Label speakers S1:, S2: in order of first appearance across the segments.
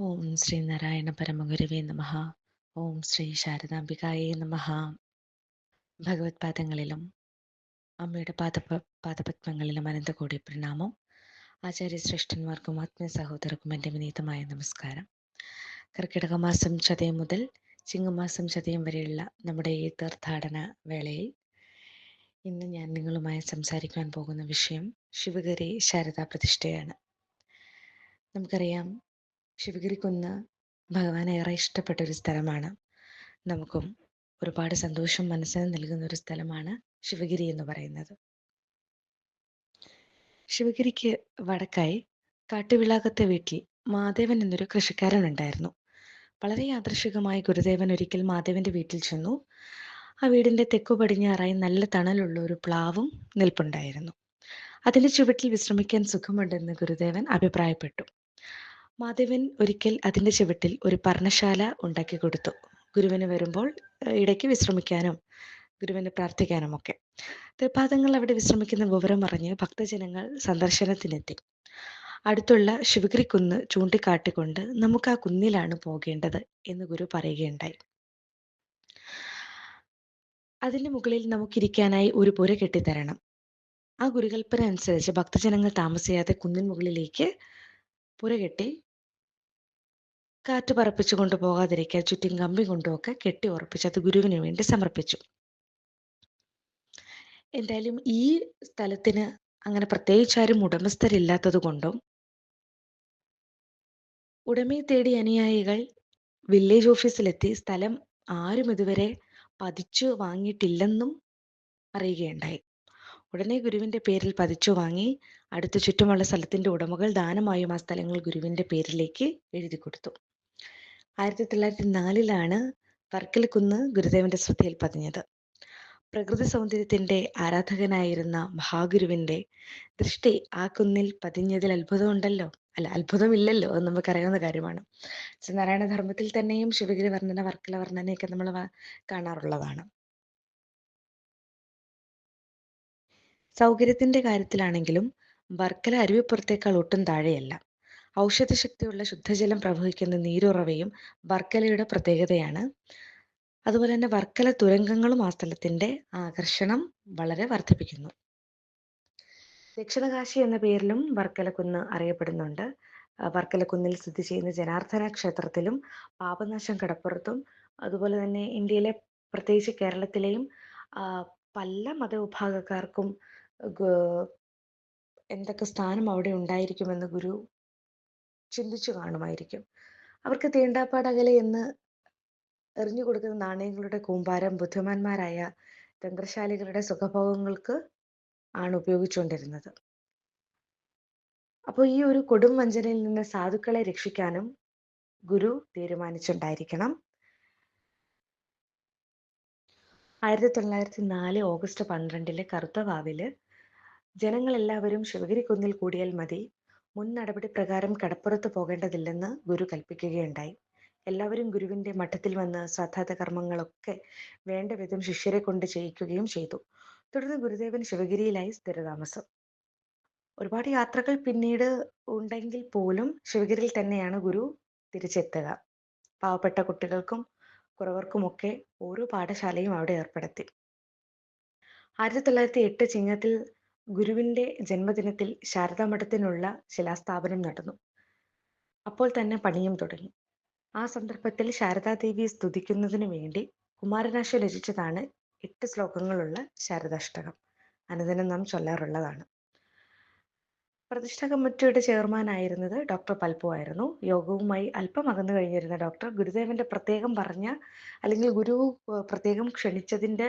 S1: ഓം ശ്രീ നാരായണ പരമഗുരുവേ നമ. ഓം ശ്രീ ശാരദാംബികായേ നമ. ഭഗവത് പാദങ്ങളിലും അമ്മയുടെ പാദ പാദപത്മങ്ങളിലും അനന്തകോടി പ്രണാമം. ആചാര്യശ്രേഷ്ഠന്മാർക്കും ആത്മീയ സഹോദരർക്കും എന്റെ വിനീതമായ നമസ്കാരം. കർക്കിടക മാസം ചതയം മുതൽ ചിങ്ങമാസം ചതയം വരെയുള്ള നമ്മുടെ ഈ തീർത്ഥാടന വേളയിൽ ഇന്ന് ഞാൻ നിങ്ങളുമായി സംസാരിക്കാൻ പോകുന്ന വിഷയം ശിവഗരി ശാരദാ പ്രതിഷ്ഠയാണ്. നമുക്കറിയാം ശിവഗിരിക്കുന്ന് ഭഗവാൻ ഏറെ ഇഷ്ടപ്പെട്ട ഒരു സ്ഥലമാണ്. നമുക്കും ഒരുപാട് സന്തോഷം മനസ്സിന് നൽകുന്ന ഒരു സ്ഥലമാണ് ശിവഗിരി എന്ന് പറയുന്നത്. ശിവഗിരിക്ക് വടക്കായി കാട്ടുവിളാകത്തെ വീട്ടിൽ മാധവൻ എന്നൊരു കൃഷിക്കാരൻ ഉണ്ടായിരുന്നു. വളരെ യാദൃശികമായി ഗുരുദേവൻ ഒരിക്കൽ മാധവന്റെ വീട്ടിൽ ചെന്നു. ആ വീടിന്റെ തെക്കു പടിഞ്ഞാറായി നല്ല തണലുള്ള ഒരു പ്ലാവും നിൽപ്പുണ്ടായിരുന്നു. അതിന്റെ ചുവട്ടിൽ വിശ്രമിക്കാൻ സുഖമുണ്ടെന്ന് ഗുരുദേവൻ അഭിപ്രായപ്പെട്ടു. മാധവൻ ഒരിക്കൽ അതിന്റെ ചുവട്ടിൽ ഒരു പർണശാല ഉണ്ടാക്കി കൊടുത്തു. ഗുരുവിന് വരുമ്പോൾ ഇടയ്ക്ക് വിശ്രമിക്കാനും ഗുരുവിന് പ്രാർത്ഥിക്കാനും ഒക്കെ തൃപാദങ്ങൾ അവിടെ വിശ്രമിക്കുന്ന വിവരം അറിഞ്ഞ് ഭക്തജനങ്ങൾ സന്ദർശനത്തിനെത്തി. അടുത്തുള്ള ശിവഗിരി കുന്ന് ചൂണ്ടിക്കാട്ടിക്കൊണ്ട് നമുക്ക് ആ കുന്നിലാണ് പോകേണ്ടത് എന്ന് ഗുരു പറയുകയുണ്ടായി. അതിന് മുകളിൽ നമുക്കിരിക്കാനായി ഒരു പുര കെട്ടിത്തരണം. ആ ഗുരുകൽപ്പന അനുസരിച്ച് ഭക്തജനങ്ങൾ താമസിയാതെ കുന്നിൻ മുകളിലേക്ക് പുര കെട്ടി കാറ്റ് പറപ്പിച്ചു കൊണ്ടുപോകാതിരിക്കാൻ ചുറ്റും കമ്പി കൊണ്ടുമൊക്കെ കെട്ടി ഉറപ്പിച്ച് അത് ഗുരുവിന് വേണ്ടി സമർപ്പിച്ചു. എന്തായാലും ഈ സ്ഥലത്തിന് അങ്ങനെ പ്രത്യേകിച്ച് ആരും ഉടമസ്ഥരില്ലാത്തത് കൊണ്ടും ഉടമയെ തേടി അനുയായികൾ വില്ലേജ് ഓഫീസിലെത്തി സ്ഥലം ആരും ഇതുവരെ പതിച്ചു വാങ്ങിയിട്ടില്ലെന്നും അറിയുകയുണ്ടായി. ഉടനെ ഗുരുവിന്റെ പേരിൽ പതിച്ചു വാങ്ങി അടുത്ത ചുറ്റുമുള്ള സ്ഥലത്തിന്റെ ഉടമകൾ ദാനമായും ആ സ്ഥലങ്ങൾ ഗുരുവിന്റെ പേരിലേക്ക് എഴുതി കൊടുത്തു ആയിരത്തി തൊള്ളായിരത്തി നാലിലാണ് വർക്കലക്കുന്ന് ഗുരുദേവന്റെ ശ്രദ്ധയിൽ പതിഞ്ഞത്. പ്രകൃതി സൗന്ദര്യത്തിന്റെ ആരാധകനായിരുന്ന മഹാഗുരുവിന്റെ ദൃഷ്ടി ആ കുന്നിൽ പതിഞ്ഞതിൽ അത്ഭുതമുണ്ടല്ലോ? അല്ല അത്ഭുതമില്ലല്ലോ എന്ന് നമുക്കറിയാവുന്ന കാര്യമാണ്. നാരായണ ധർമ്മത്തിൽ തന്നെയും ശിവഗിരി വർണന വർക്കല വർണനയൊക്കെ നമ്മൾ കാണാറുള്ളതാണ്. സൗകര്യത്തിന്റെ കാര്യത്തിലാണെങ്കിലും വർക്കല അരുവിപ്പുറത്തേക്കാൾ ഒട്ടും താഴെയല്ല. ഔഷധശക്തിയുള്ള ശുദ്ധജലം പ്രവഹിക്കുന്ന നീരുറവയും വർക്കലയുടെ പ്രത്യേകതയാണ്. അതുപോലെ തന്നെ വർക്കല തുരങ്കങ്ങളും ആ സ്ഥലത്തിന്റെ ആകർഷണം വളരെ വർദ്ധിപ്പിക്കുന്നു. ദക്ഷിണകാശി എന്ന പേരിലും വർക്കലക്കുന്ന് അറിയപ്പെടുന്നുണ്ട്. വർക്കലക്കുന്നിൽ സ്ഥിതി ചെയ്യുന്ന ജനാർദ്ദന ക്ഷേത്രത്തിലും പാപനാശം കടപ്പുറത്തും അതുപോലെ തന്നെ ഇന്ത്യയിലെ പ്രത്യേകിച്ച് കേരളത്തിലെയും പല മതവിഭാഗക്കാർക്കും എന്തൊക്കെ സ്ഥാനം അവിടെ ഉണ്ടായിരിക്കുമെന്ന് ഗുരു ചിന്തിച്ചു കാണുമായിരിക്കും. അവർക്ക് തീണ്ടാപ്പാടകലെ എന്ന് എറിഞ്ഞു കൊടുക്കുന്ന നാണയങ്ങളുടെ കൂമ്പാരം ബുദ്ധിമാന്മാരായ തന്ത്രശാലികളുടെ സുഖഭോഗങ്ങൾക്ക് ആണ് ഉപയോഗിച്ചുകൊണ്ടിരുന്നത്. അപ്പോൾ ഈ ഒരു കൊടും വഞ്ചനയിൽ നിന്ന് സാധുക്കളെ രക്ഷിക്കാനും ഗുരു തീരുമാനിച്ചിട്ടുണ്ടായിരിക്കണം. ആയിരത്തി തൊള്ളായിരത്തി നാല് ഓഗസ്റ്റ് പന്ത്രണ്ടിലെ കറുത്തവാവിൽ ജനങ്ങളെല്ലാവരും ശിവഗിരി കുന്നിൽ കൂടിയാൽ മതി. മുൻ നടപടി പ്രകാരം കടപ്പുറത്ത് പോകേണ്ടതില്ലെന്ന് ഗുരു കൽപ്പിക്കുകയുണ്ടായി. എല്ലാവരും ഗുരുവിന്റെ മഠത്തിൽ വന്ന് ശ്രാദ്ധാത കർമ്മങ്ങളൊക്കെ വേണ്ട വിധം ശിഷ്യരെ കൊണ്ട് ചെയ്യിക്കുകയും ചെയ്തു. തുടർന്ന് ഗുരുദേവൻ ശിവഗിരിയിലായി സ്ഥിരതാമസം. ഒരുപാട് യാത്രകൾ പിന്നീട് ഉണ്ടെങ്കിൽ പോലും ശിവഗിരിയിൽ തന്നെയാണ് ഗുരു തിരിച്ചെത്തുക. പാവപ്പെട്ട കുട്ടികൾക്കും കുറവർക്കുമൊക്കെ ഓരോ പാഠശാലയും അവിടെ ഏർപ്പെടുത്തി. ആയിരത്തി തൊള്ളായിരത്തി എട്ട് ചിങ്ങത്തിൽ ഗുരുവിന്റെ ജന്മദിനത്തിൽ ശാരദാമഠത്തിനുള്ള ശിലാസ്ഥാപനം നടന്നു. അപ്പോൾ തന്നെ പണിയും തുടങ്ങി. ആ സന്ദർഭത്തിൽ ശാരദാദേവിയെ സ്തുതിക്കുന്നതിനു വേണ്ടി കുമാരനാശ രചിച്ചതാണ് എട്ട് ശ്ലോകങ്ങളുള്ള ശാരദാഷ്ടകം. അനുദിനം നാം ചൊല്ലാറുള്ളതാണ്. പ്രതിഷ്ഠ കമ്മിറ്റിയുടെ ചെയർമാൻ ആയിരുന്നത് ഡോക്ടർ പൽപ്പു ആയിരുന്നു. യോഗവുമായി അല്പം അകന്നു കഴിഞ്ഞിരുന്ന ഡോക്ടർ ഗുരുദേവന്റെ പ്രത്യേകം പറഞ്ഞ അല്ലെങ്കിൽ ഗുരു പ്രത്യേകം ക്ഷണിച്ചതിന്റെ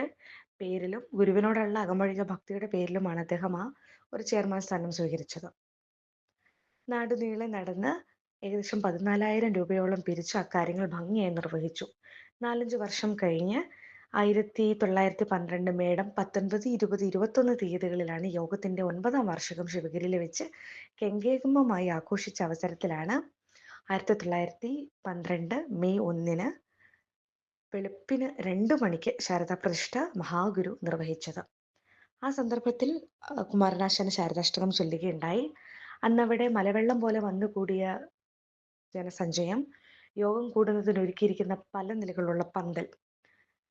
S1: പേരിലും ഗുരുവിനോടുള്ള അകമഴിഞ്ഞ ഭക്തിയുടെ പേരിലുമാണ് അദ്ദേഹം ആ ഒരു ചെയർമാൻ സ്ഥാനം സ്വീകരിച്ചത്. നാടുനീളെ നടന്ന് ഏകദേശം പതിനാലായിരം രൂപയോളം പിരിച്ച് അക്കാര്യങ്ങൾ ഭംഗിയായി നിർവഹിച്ചു. നാലഞ്ച് വർഷം കഴിഞ്ഞ് ആയിരത്തി തൊള്ളായിരത്തി പന്ത്രണ്ട് മേടം പത്തൊൻപത് ഇരുപത് ഇരുപത്തൊന്ന് തീയതികളിലാണ് യോഗത്തിന്റെ ഒൻപതാം വാർഷികം ശിവഗിരിയിൽ വെച്ച് കെങ്കേകുമ്പമായി ആഘോഷിച്ച അവസരത്തിലാണ് ആയിരത്തി തൊള്ളായിരത്തി പന്ത്രണ്ട് മെയ് ഒന്നിന് വെളുപ്പിന് രണ്ടു മണിക്ക് ശാരദാ പ്രതിഷ്ഠ മഹാഗുരു നിർവഹിച്ചത്. ആ സന്ദർഭത്തിൽ കുമാരനാശാന് ശാരദാഷ്ടകം ചൊല്ലുകയുണ്ടായി. അന്നവിടെ മലവെള്ളം പോലെ വന്നുകൂടിയ ജനസഞ്ചയം യോഗം കൂടുന്നതിന് ഒരുക്കിയിരിക്കുന്ന പല നിലകളുള്ള പന്തൽ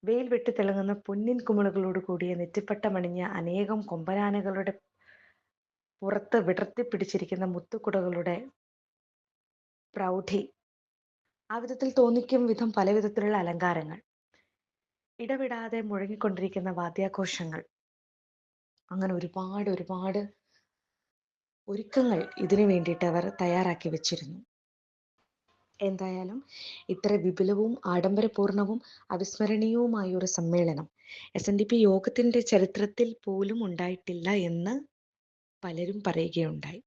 S1: വെയിൽ വെട്ടി തിളങ്ങുന്ന പൊന്നിൻ കുമിളുകളോട് കൂടിയ നെറ്റിപ്പട്ടമണിഞ്ഞ അനേകം കൊമ്പനാനകളുടെ പുറത്ത് വിടർത്തി പിടിച്ചിരിക്കുന്ന മുത്തുക്കുടകളുടെ പ്രൗഢി ആ വിധത്തിൽ തോന്നിക്കും വിധം പല വിധത്തിലുള്ള അലങ്കാരങ്ങൾ. ഇടവിടാതെ മുഴങ്ങിക്കൊണ്ടിരിക്കുന്ന വാദ്യാഘോഷങ്ങൾ. അങ്ങനെ ഒരുപാട് ഒരുപാട് ഒരുക്കങ്ങൾ ഇതിനു വേണ്ടിയിട്ട് അവർ തയ്യാറാക്കി വെച്ചിരുന്നു. എന്തായാലും ഇത്ര വിപുലവും ആഡംബരപൂർണവും അവിസ്മരണീയവുമായ ഒരു സമ്മേളനം എസ് എൻ ഡി പി യോഗത്തിന്റെ ചരിത്രത്തിൽ പോലും ഉണ്ടായിട്ടില്ല എന്ന് പലരും പറയുകയുണ്ടായി.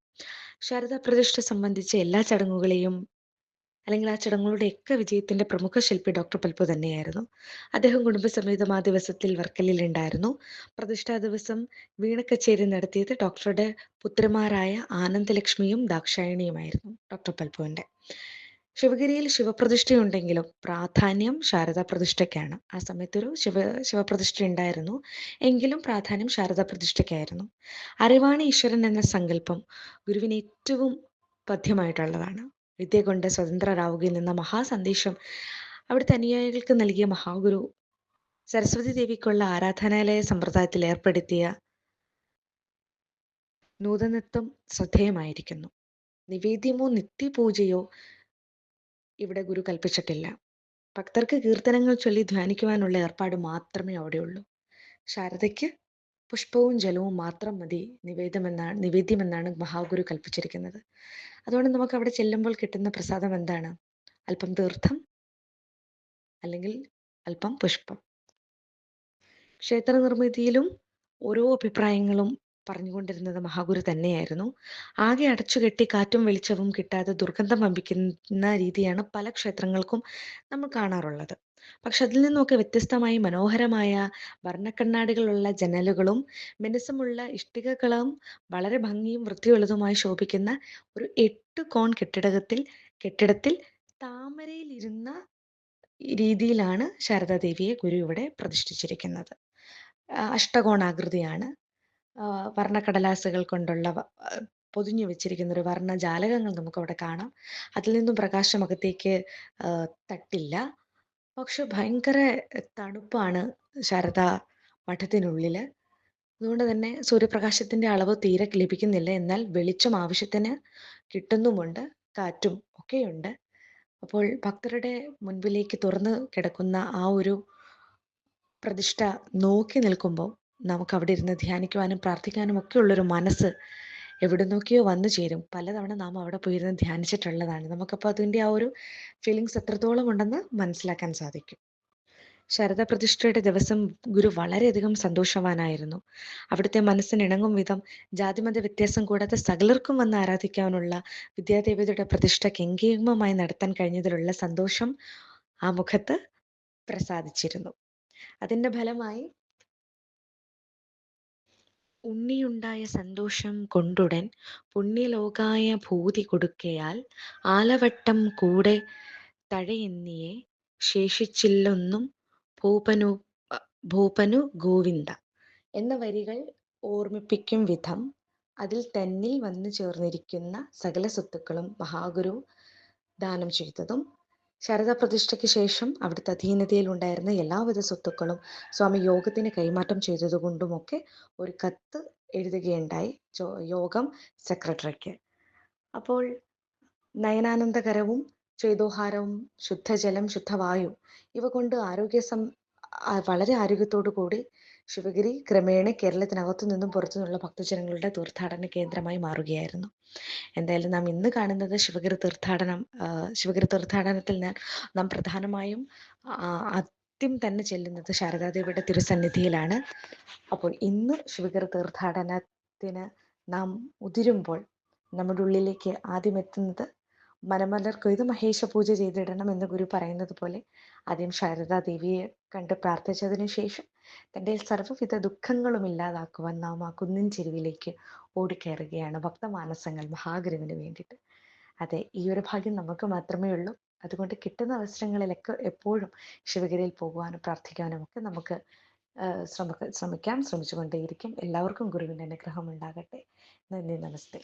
S1: ശാരദാ പ്രതിഷ്ഠ സംബന്ധിച്ച എല്ലാ ചടങ്ങുകളെയും അല്ലെങ്കിൽ ആ ചടങ്ങുകളുടെയൊക്കെ വിജയത്തിന്റെ പ്രമുഖ ശില്പി ഡോക്ടർ പൽപ്പു തന്നെയായിരുന്നു. അദ്ദേഹം കുടുംബസമേതം ആ ദിവസത്തിൽ വർക്കലിൽ ഉണ്ടായിരുന്നു പ്രതിഷ്ഠാ ദിവസം വീണക്കച്ചേരി നടത്തിയത് ഡോക്ടറുടെ പുത്രന്മാരായ ആനന്ദലക്ഷ്മിയും ദാക്ഷായണിയുമായിരുന്നു ഡോക്ടർ പൽപ്പുവിന്റെ ശിവഗിരിയിൽ ശിവപ്രതിഷ്ഠയുണ്ടെങ്കിലും പ്രാധാന്യം ശാരദാ പ്രതിഷ്ഠയ്ക്കാണ് ആ സമയത്തൊരു ശിവ ശിവപ്രതിഷ്ഠ ഉണ്ടായിരുന്നു എങ്കിലും പ്രാധാന്യം ശാരദാ പ്രതിഷ്ഠയ്ക്കായിരുന്നു അറിവാണ് ഈശ്വരൻ എന്ന സങ്കല്പം ഗുരുവിന് ഏറ്റവും പഥ്യമായിട്ടുള്ളതാണ്. വിദ്യ കൊണ്ട് സ്വതന്ത്രരാവുകയിൽ നിന്ന മഹാസന്ദേശം അവിടുത്തെ അനുയായികൾക്ക് നൽകിയ മഹാഗുരു സരസ്വതി ദേവിക്കുള്ള ആരാധനാലയ സമ്പ്രദായത്തിൽ ഏർപ്പെടുത്തിയ നൂതനത്വം ശ്രദ്ധേയമായിരിക്കുന്നു. നിവേദ്യമോ നിത്യപൂജയോ ഇവിടെ ഗുരു കൽപ്പിച്ചിട്ടില്ല. ഭക്തർക്ക് കീർത്തനങ്ങൾ ചൊല്ലി ധ്യാനിക്കുവാനുള്ള ഏർപ്പാട് മാത്രമേ അവിടെയുള്ളൂ. ശാരദയ്ക്ക് പുഷ്പവും ജലവും മാത്രം മതി. നിവേദ്യമെന്നാണ് നിവേദ്യമെന്നാണ് മഹാഗുരു കൽപ്പിച്ചിരിക്കുന്നത്. അതുകൊണ്ട് നമുക്ക് അവിടെ ചെല്ലുമ്പോൾ കിട്ടുന്ന പ്രസാദം എന്താണ്? അല്പം തീർത്ഥം അല്ലെങ്കിൽ അല്പം പുഷ്പം. ക്ഷേത്ര നിർമ്മിതിയിലും ഓരോ അഭിപ്രായങ്ങളും പറഞ്ഞുകൊണ്ടിരുന്നത് മഹാഗുരു തന്നെയായിരുന്നു. ആകെ അടച്ചു കെട്ടി കാറ്റും വെളിച്ചവും കിട്ടാതെ ദുർഗന്ധം വമ്പിക്കുന്ന രീതിയാണ് പല ക്ഷേത്രങ്ങൾക്കും നമ്മൾ കാണാറുള്ളത്. പക്ഷെ അതിൽ നിന്നൊക്കെ വ്യത്യസ്തമായി മനോഹരമായ വർണക്കണ്ണാടികളുള്ള ജനലുകളും മിനുസമുള്ള ഇഷ്ടികകളും വളരെ ഭംഗിയും വൃത്തിയുള്ളതുമായി ശോഭിക്കുന്ന ഒരു എട്ട് കോൺ കെട്ടിടത്തിൽ കെട്ടിടത്തിൽ താമരയിലിരുന്ന രീതിയിലാണ് ശാരദാദേവിയെ ഗുരു ഇവിടെ പ്രതിഷ്ഠിച്ചിരിക്കുന്നത്. അഷ്ടകോണാകൃതിയാണ്. വർണക്കടലാസുകൾ കൊണ്ടുള്ള പൊതിഞ്ഞു വെച്ചിരിക്കുന്ന ഒരു വർണ ജാലകങ്ങൾ നമുക്ക് അവിടെ കാണാം. അതിൽ നിന്നും പ്രകാശം അകത്തേക്ക് തട്ടില്ല. പക്ഷെ ഭയങ്കര തണുപ്പാണ് ശാരദ മഠത്തിനുള്ളിൽ അതുകൊണ്ട് തന്നെ സൂര്യപ്രകാശത്തിന്റെ അളവ് തീരെ ലഭിക്കുന്നില്ല. എന്നാൽ വെളിച്ചം ആവശ്യത്തിന് കിട്ടുന്നുമുണ്ട് കാറ്റും ഒക്കെയുണ്ട്. അപ്പോൾ ഭക്തരുടെ മുൻപിലേക്ക് തുറന്നു കിടക്കുന്ന ആ ഒരു പ്രതിഷ്ഠ നോക്കി നിൽക്കുമ്പോൾ നമുക്ക് അവിടെ ഇരുന്ന് ധ്യാനിക്കുവാനും പ്രാർത്ഥിക്കാനും ഒക്കെയുള്ളൊരു മനസ്സ് എവിടെ നോക്കിയോ വന്നു ചേരും. പലതവണ നാം അവിടെ പോയിരുന്ന് ധ്യാനിച്ചിട്ടുള്ളതാണ്. നമുക്കപ്പോൾ അതിന്റെ ആ ഒരു ഫീലിങ്സ് എത്രത്തോളം ഉണ്ടെന്ന് മനസ്സിലാക്കാൻ സാധിക്കും. ശരദ പ്രതിഷ്ഠയുടെ ദിവസം ഗുരു വളരെയധികം സന്തോഷവാനായിരുന്നു. അവിടുത്തെ മനസ്സിന് ഇണങ്ങും വിധം ജാതിമത വ്യത്യാസം കൂടാതെ സകലർക്കും വന്ന് ആരാധിക്കാനുള്ള വിദ്യാദേവിയുടെ പ്രതിഷ്ഠ കെങ്കേമമായി നടത്താൻ കഴിഞ്ഞതിലുള്ള സന്തോഷം ആ മുഖത്ത് പ്രസാദിച്ചിരുന്നു. അതിന്റെ ഫലമായി ഉണ്ണിയുണ്ടായ സന്തോഷം കൊണ്ടുടൻ പുണ്യലോകായ ഭൂതി കൊടുക്കയാൽ ആലവട്ടം കൂടെ തഴയെന്നിയെ ശേഷിച്ചില്ലൊന്നും ഭൂപനു ഭൂപനു ഗോവിന്ദ എന്ന വരികൾ ഓർമ്മിപ്പിക്കും വിധം അതിൽ തന്നിൽ വന്നു ചേർന്നിരിക്കുന്ന സകല സ്വത്തുക്കളും മഹാഗുരു ദാനം ചെയ്തതും ശാരദ പ്രതിഷ്ഠയ്ക്ക് ശേഷം അവിടുത്തെ അധീനതയിൽ ഉണ്ടായിരുന്ന എല്ലാവിധ സ്വത്തുക്കളും സ്വാമി യോഗത്തിന് കൈമാറ്റം ചെയ്തതുകൊണ്ടുമൊക്കെ ഒരു കത്ത് എഴുതുകയുണ്ടായി യോഗം സെക്രട്ടറിക്ക്. അപ്പോൾ നയനാനന്ദകരവും ചേതോഹാരവും ശുദ്ധജലം ശുദ്ധവായു ഇവ കൊണ്ട് ആരോഗ്യ സം വളരെ ആരോഗ്യത്തോടു കൂടി ശിവഗിരി ക്രമേണ കേരളത്തിനകത്തു നിന്നും പുറത്തു നിന്നുള്ള ഭക്തജനങ്ങളുടെ തീർത്ഥാടന കേന്ദ്രമായി മാറുകയായിരുന്നു. എന്തായാലും നാം ഇന്ന് കാണുന്നത് ശിവഗിരി തീർത്ഥാടനം ശിവഗിരി തീർത്ഥാടനത്തിൽ നാം പ്രധാനമായും ആദ്യം തന്നെ ചെല്ലുന്നത് ശാരദാദേവിയുടെ തിരുസന്നിധിയിലാണ്. അപ്പോൾ ഇന്ന് ശിവഗിരി തീർത്ഥാടനത്തിന് നാം ഉതിരുമ്പോൾ നമ്മുടെ ഉള്ളിലേക്ക് ആദ്യം എത്തുന്നത് മനമലർ കൊയ്ത് മഹേശ പൂജ ചെയ്തിടണം എന്ന് ഗുരു പറയുന്നത് പോലെ ആദ്യം ശാരദാ ദേവിയെ കണ്ട് പ്രാർത്ഥിച്ചതിനു ശേഷം തന്റെ സർവവിധ ദുഃഖങ്ങളും ഇല്ലാതാക്കുവാൻ നാം ആ കുന്നിൻ ചെരുവിലേക്ക് ഓടിക്കയറുകയാണ് ഭക്തമാനസങ്ങൾ മഹാഗുരുവിന് വേണ്ടിയിട്ട്. അതെ ഈ ഒരു ഭാഗ്യം നമുക്ക് മാത്രമേ ഉള്ളൂ. അതുകൊണ്ട് കിട്ടുന്ന അവസരങ്ങളിലൊക്കെ എപ്പോഴും ശിവഗിരിയിൽ പോകുവാനും പ്രാർത്ഥിക്കാനും ഒക്കെ നമുക്ക് ശ്രമ ശ്രമിക്കാം ശ്രമിച്ചുകൊണ്ടേയിരിക്കും. എല്ലാവർക്കും ഗുരുവിന്റെ അനുഗ്രഹം ഉണ്ടാകട്ടെ. നന്ദി നമസ്തേ.